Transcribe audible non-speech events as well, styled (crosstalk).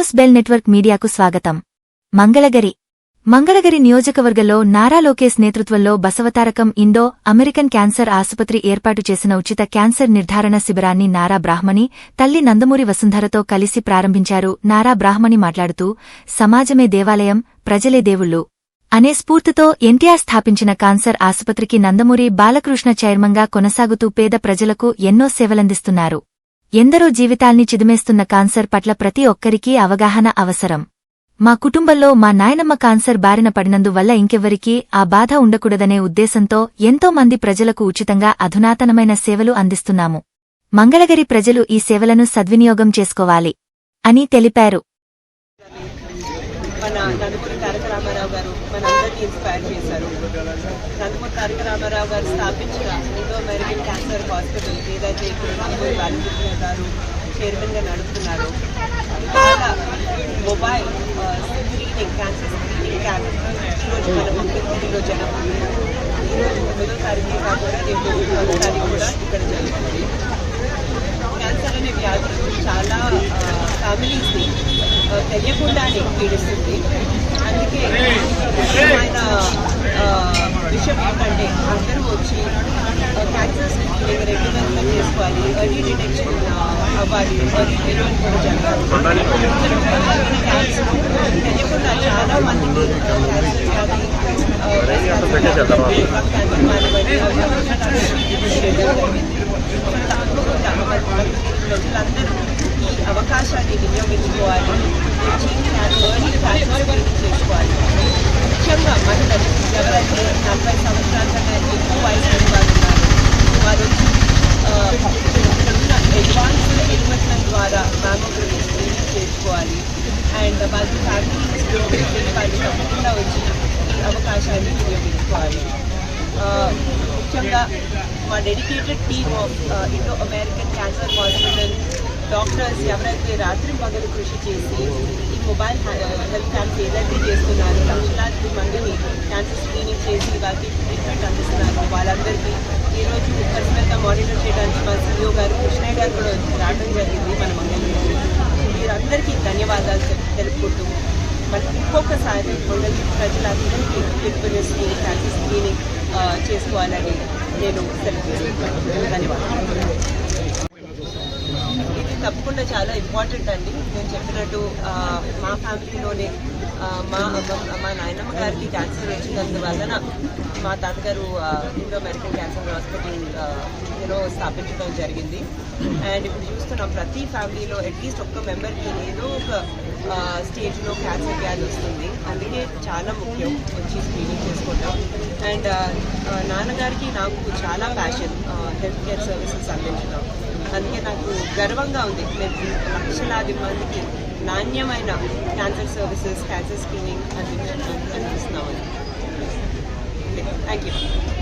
News bell network మీడియాకు స్వాగతం. మంగళగిరి. మంగళగిరి నియోజకవర్గంలో నారా లోకేష్ నేతృత్వంలో బసవతారకం ఇండో అమెరికన్ క్యాన్సర్ ఆసుపత్రి ఏర్పాటు చేసిన ఉచిత క్యాన్సర్ నిర్ధారణ శిబిరాన్ని నారా బ్రాహ్మణి తల్లి నందమూరి వసుంధరతో కలిసి ప్రారంభించారు నారా బ్రాహ్మణి మాట్లాడుతూ సమాజమే దేవాలయం ప్రజలే దేవుళ్ళు అనే స్ఫూర్తితో ఎన్టీఆర్ స్థాపించిన కాన్సర్ ఆసుపత్రికి నందమూరి బాలకృష్ణ చైర్మన్గా కొనసాగుతూ పేద ప్రజలకు ఎన్నో సేవలందిస్తున్నారు. ఎందరో జీవితాల్ని చిదిమేస్తున్న కాన్సర్ పట్ల ప్రతి ఒక్కరికీ అవగాహన అవసరం. మా కుటుంబంలో మా నాయనమ్మ కాన్సర్ బారిన పడినందువల్ల ఇంకెవ్వరికీ ఆ బాధ ఉండకూడదనే ఉద్దేశంతో ఎంతో మంది ప్రజలకు ఉచితంగా అధునాతనమైన సేవలు అందిస్తున్నాము. మంగళగిరి ప్రజలు ఈ సేవలను సద్వినియోగం చేసుకోవాలి అని తెలిపారు. మన తారక రామారావు గారు మనందరినీ ఇన్స్పైర్ చేశారు. నందమూరి తారక రామారావు గారు స్థాపించిన ఇండో అమెరికన్ క్యాన్సర్ హాస్పిటల్ ఏదైతే ఇప్పుడు నందమూరి బాలకృష్ణ గారు చైర్మన్గా నడుపుతున్నారు mobile screening cancer screening camp ఈరోజు మన ముఖ్యమంత్రిలో జనం ఈరోజు తొమ్మిదో తారీఖు కాకుండా రేపు తొమ్మిదో తారీఖు కూడా ఇక్కడ జరుగుతుంది క్యాన్సర్ అనే వ్యాధి చాలా ఫ్యామిలీస్ని తెలియకుండానే పీడిస్తుంది. అందుకే ముఖ్యమైన ఆ, విషయం ఏంటంటే అందరూ వచ్చి క్యాన్సర్ స్క్రీనింగ్ రెగ్యులర్గా చేసుకోవాలి ఎర్లీ డిటెక్షన్ అవ్వాలి ఎర్లీ ట్రీట్మెంట్ కూడా జరగాలి. క్యాన్సర్ తెలియకుండా చాలా మందికి ప్రజలందరూ (laughs) ఈ అవకాశాన్ని వినియోగించుకోవాలి. వచ్చి ఎర్లీ క్యాన్సర్ స్క్రీనింగ్ ముఖ్యంగా మహిళలు ఎవరైతే నలభై సంవత్సరాల కన్నా ఎక్కువ వయసు ఉన్న వారు ఉన్నారు వారు ఇక్కడున్న అడ్వాన్స్ ఇన్వెస్ట్మెంట్ ద్వారా మ్యామోగ్రఫీ స్క్రీనింగ్ చేసుకోవాలి అండ్ వాళ్ళ ఫ్యామిలీస్ వాళ్ళు తప్పకుండా వచ్చి ఈ అవకాశాన్ని వినియోగించుకోవాలి ముఖ్యంగా మా dedicated team of Indo American cancer hospital doctors ఎవరైతే రాత్రి పగలు కృషి చేసి ఈ మొబైల్ హెల్త్ క్యాంప్ ఏదైతే చేస్తున్నారో లక్షలాది మందిని క్యాన్సర్ స్క్రీనింగ్ చేసి వాళ్ళకి ట్రీట్మెంట్ అందిస్తున్నారు. వాళ్ళందరికీ ఈరోజు పర్సనల్గా మానిటర్ చేయడానికి మా సీఈఓ గారు కృష్ణయ్య గారు కూడా రావడం జరిగింది మన మంగళగిరి వీరందరికీ ధన్యవాదాలు తెలుపుకుంటూ మరి ఇంకొకసారి మంగళగిరి ప్రజలందరికీ పిలుపునిస్తూ క్యాన్సర్ స్క్రీనింగ్ చేసుకోవాలని నేను సెలవు ధన్యవాదాలు. తప్పకుండా చాలా ఇంపార్టెంట్ అండి. నేను చెప్పినట్టు మా ఫ్యామిలీలోనే మా అమ్మ మా నాయనమ్మ గారికి క్యాన్సర్ వచ్చినందువలన మా తాతగారు ఇండో అమెరికన్ క్యాన్సర్ హాస్పిటల్ యూనో స్థాపించడం జరిగింది. అండ్ ఇప్పుడు చూస్తున్నాం ప్రతి ఫ్యామిలీలో అట్లీస్ట్ ఒక్క మెంబర్కి ఏదో ఒక స్టేజ్లో క్యాన్సర్ వ్యాధి వస్తుంది. చాలా ముఖ్యం వచ్చి స్క్రీనింగ్ చేసుకోవటం. అండ్ uh, uh, నాన్నగారికి నాకు చాలా ప్యాషన్ హెల్త్ కేర్ సర్వీసెస్ అందించడం అందుకే నాకు గర్వంగా ఉంది. మేము లక్షలాది మందికి నాణ్యమైన క్యాన్సర్ సర్వీసెస్ క్యాన్సర్ స్క్రీనింగ్ అందించడం అనిపిస్తున్నామని థ్యాంక్ యూ